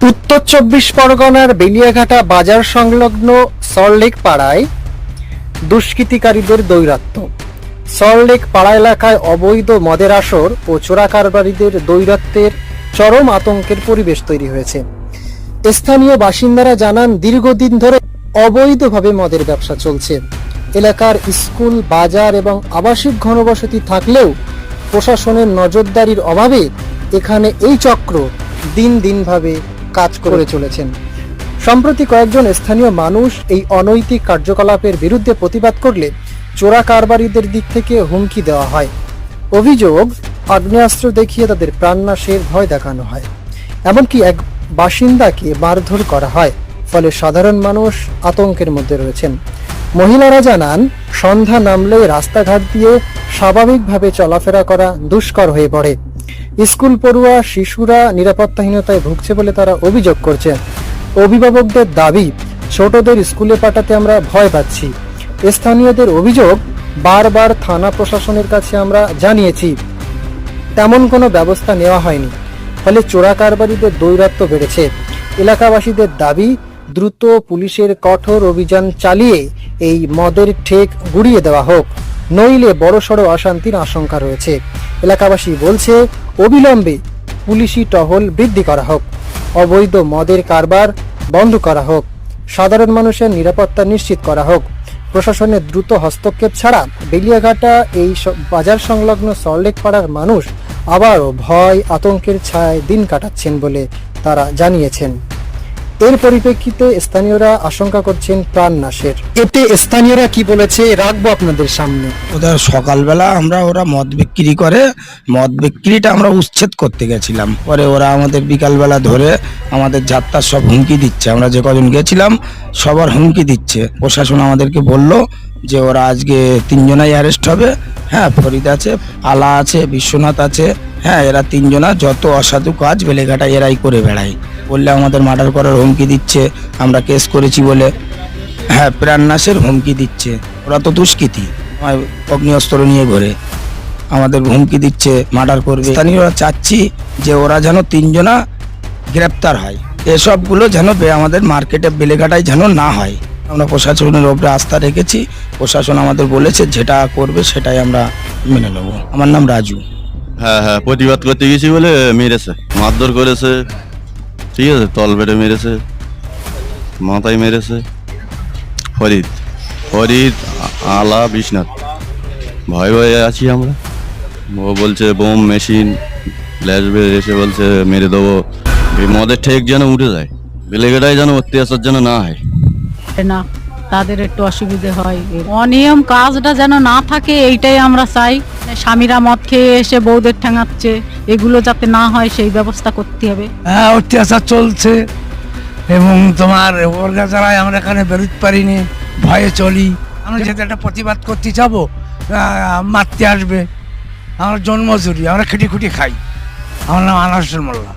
উত্তর চব্বিশ পরগনার বেলিয়াঘাটা বাজার সংলগ্ন সল্টলেক পাড়ায় দুষ্কৃতিকারীদের দৈরাত্য সল্টলেক পাড়া এলাকায় অবৈধ মদের আসর ও চোরা কারবারিদের দৈরাত্বের চরম আতঙ্কের পরিবেশ তৈরি হয়েছে। স্থানীয় বাসিন্দারা জানান, দীর্ঘদিন ধরে অবৈধভাবে মদের ব্যবসা চলছে। এলাকার স্কুল, বাজার এবং আবাসিক ঘনবসতি থাকলেও প্রশাসনের নজরদারির অভাবে এখানে এই চক্র দিন দিনভাবে কাজ করে চলেছেন। সম্প্রতি কয়েকজন স্থানীয় মানুষ এই অনৈতিক কার্যকলাপের বিরুদ্ধে প্রতিবাদ করলে চোরা কারবারিদের দিক থেকে হুমকি দেওয়া হয়। অভিযোগ, আগ্নেয়াস্ত্র দেখিয়ে তাদের প্রাণনাশের ভয় দেখানো হয়। এমনকি এক বাসিন্দাকে মারধর করা হয়, ফলে সাধারণ মানুষ আতঙ্কের মধ্যে রয়েছেন। মহিলারা জানান, সন্ধ্যা নামলে রাস্তাঘাট দিয়ে স্বাভাবিকভাবে চলাফেরা করা দুষ্কর হয়ে পড়ে। স্কুল পড়ুয়া, শিশুরা নিরাপত্তাহীনতায় ভুগছে বলে তারা অভিযোগ করছেন অভিভাবকদের দাবি, ছোটদের স্কুলে পাঠাতে আমরা ভয় পাচ্ছি। স্থানীয়দের অভিযোগ, বারবার থানা প্রশাসনের কাছে আমরা জানিয়েছি। তেমন কোনো ব্যবস্থা নেওয়া হয়নি। ফলে চোরা কারবারিদের দৌরাত্ম্য বেড়েছে। এলাকাবাসীদের দাবি, দ্রুত পুলিশের কঠোর অভিযান চালিয়ে এই মদের ঠেক গুড়িয়ে দেওয়া হোক। নইলে বড়সড় অশান্তির আশঙ্কা রয়েছে। এলাকাবাসী বলছে, অবিলম্বে পুলিশি টহল বৃদ্ধি করা হোক। অবৈধ মদের কারবার বন্ধ করা হোক। সাধারণ মানুষের নিরাপত্তা নিশ্চিত করা হোক। প্রশাসনের দ্রুত হস্তক্ষেপ ছাড়া বেলিয়াঘাটা এই বাজার সংলগ্ন সল্টলেক পাড়ার মানুষ আবারও ভয়, আতঙ্কের ছায়ায় দিন কাটাচ্ছেন বলে তারা জানিয়েছেন। এর পরিপ্রেক্ষিতে স্থানীয়রা আশঙ্কা করছেন প্রাণ নাশের। এতে স্থানীয়রা কি বলেছে রাখব আপনাদের সামনে। ওদের সকালবেলা আমরা ওরা মদ বিক্রি করে মদ বিক্রিটা আমরা উচ্ছেদ করতে গেছিলাম। পরে ওরা আমাদের বিকালবেলা ধরে আমাদের যাত্রার সব হুমকি দিচ্ছে। আমরা যে কজন গেছিলাম সবার হুমকি দিচ্ছে। প্রশাসন আমাদেরকে বলল যে ওরা আজকে তিনজনাই অ্যারেস্ট হবে। হ্যাঁ ফরিদ আছে আলা আছে বিশ্বনাথ আছে। হ্যাঁ এরা তিনজনা যত অসাধু কাজ বেলেঘাটা এরাই করে বেড়ায়। বললে আমাদের মার্ডার করার হুমকি দিচ্ছে, আমরা কেস করেছি বলে। হ্যাঁ প্রাণনাশের হুমকি দিচ্ছে। ওরা তো দুষ্কৃতী। অগ্নিঅস্ত্র নিয়ে ঘোরে। আমাদের হুমকি দিচ্ছে, মার্ডার করবে। স্থানীয়রা, চাচ্ছি যে ওরা যেন তিনজনা গ্রেপ্তার হয়। এসবগুলো যেন আমাদের মার্কেটে বেলেঘাটায় যেন না হয়। আমরা প্রশাসনের ওপরে আস্থা রেখেছি। প্রশাসন আমাদের বলেছে, যেটা করবে সেটাই আমরা মেনে নেব। আমার নাম রাজু। হ্যাঁ হ্যাঁ প্রতিবাদ করতে গেছি বলে মেরেছে, মারধর করেছে। ঠিক আছে, তল বেড়ে মেরেছে, মাথায় মেরেছে। ফরিদ ফরিদ, আলা বিশ্বনাথ। ভয় ভয়ে আছি আমরা। ও বলছে, বোম, মেশিন ফ্ল্যাশ বের এসে বলছে, মেরে দেবো। এই মদের ঠেক যেন উঠে যায়। বেলেগেটাই যেন অত্যাচার যেন না হয়। না, তাদের একটু অসুবিধে হয়। অনিয়ম কাজটা যেন না থাকে, এইটাই আমরা চাই। স্বামীরা মদ খেয়ে এসে বউদের ঠেঙাচ্ছে এগুলো যাতে না হয় সেই ব্যবস্থা করতে হবে। হ্যাঁ অত্যাচার চলছে এবং তোমার ওরগা আমরা এখানে বেরোতে পারিনি ভয়ে চলি। আমরা যেহেতু একটা প্রতিবাদ করতে যাব মারতে আসবে। আমরা জন্মজুরি আমরা খেটি খুঁটি খাই। আমার নাম আনাসুর মোল্লা।